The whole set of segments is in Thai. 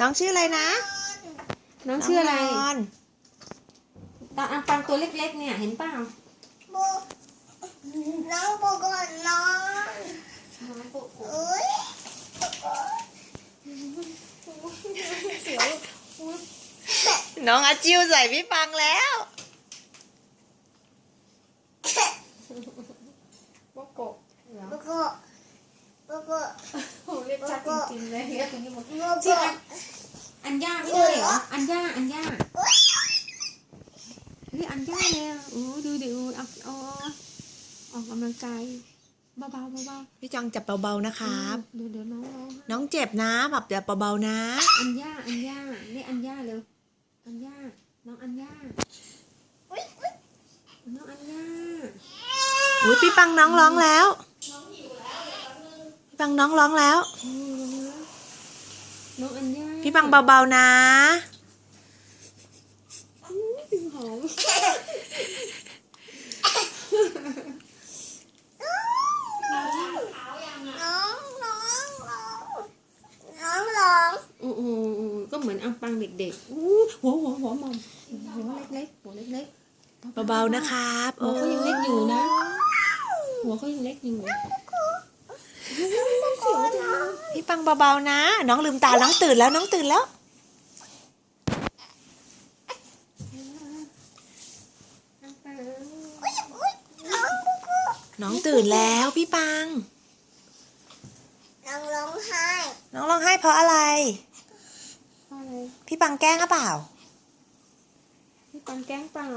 น้องชื่ออะไรนะ น้องชื่ออะไรน้งนอนตาอังปังตัวเล็กๆเนี่ยเห็นเปล่าโบน้องโบก่อนนอนเอ้ยน้องอาจิวใส่พี่ปังแล้วโกโกะเหรอโบก่โบก่โอ้เรีย กชัดจริงๆเลยเรียกอย่างนี้หมดโบชื่อก่อันอันย่าไม่ใช่เหรออันย่าอันย่าเฮ้ยอันย่าเลยอะโอ้ดูดิโอ้เอาเอาออกกำลังกายเบาๆเบาพี่จังจับเบาๆนะคๆรับเดี๋ยวเดี๋ยวน้องร้องน้องเจ็บนะแบบอย่าเบาๆนะ อันย่าอันย่าเรียกอันย่าเร็ว อันย่าน้องอันย่าน้องอันย่าอุ้ยพี่ปังน้องร้องแล้ว พี่ปังน้องร้องแล้วอืมน้องอันย่าพี่ปังเบาๆนะ ถึงหอมน้องน้องน้องน้องร้องโอ้โหก็เหมือนอังปังเด็กๆอู้หัวหัวหัวมอมหัวเล็กๆหัวเล็กๆเบาๆนะครับ หัวเขายังเล็กอยู่นะ หัวเขายังเล็กอยู่พี่ปั งเบาๆนะ น้องลืมตาน้องตื่นแล้วน้องตื่นแล้ว น้องตื่นแล้วพี่ปัง น้องร้องไห้ น้องร้องไห้เพราะอะไร พี่ปังแกล้งหรือเปล่า พี่ปังแกล้งเปล่า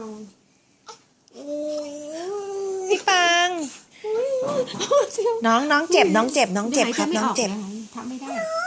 พี่ปัง น้องน้องเจ็บน้องเจ็บน้องเจ็บครับน้องเจ็บ ไม่ได้น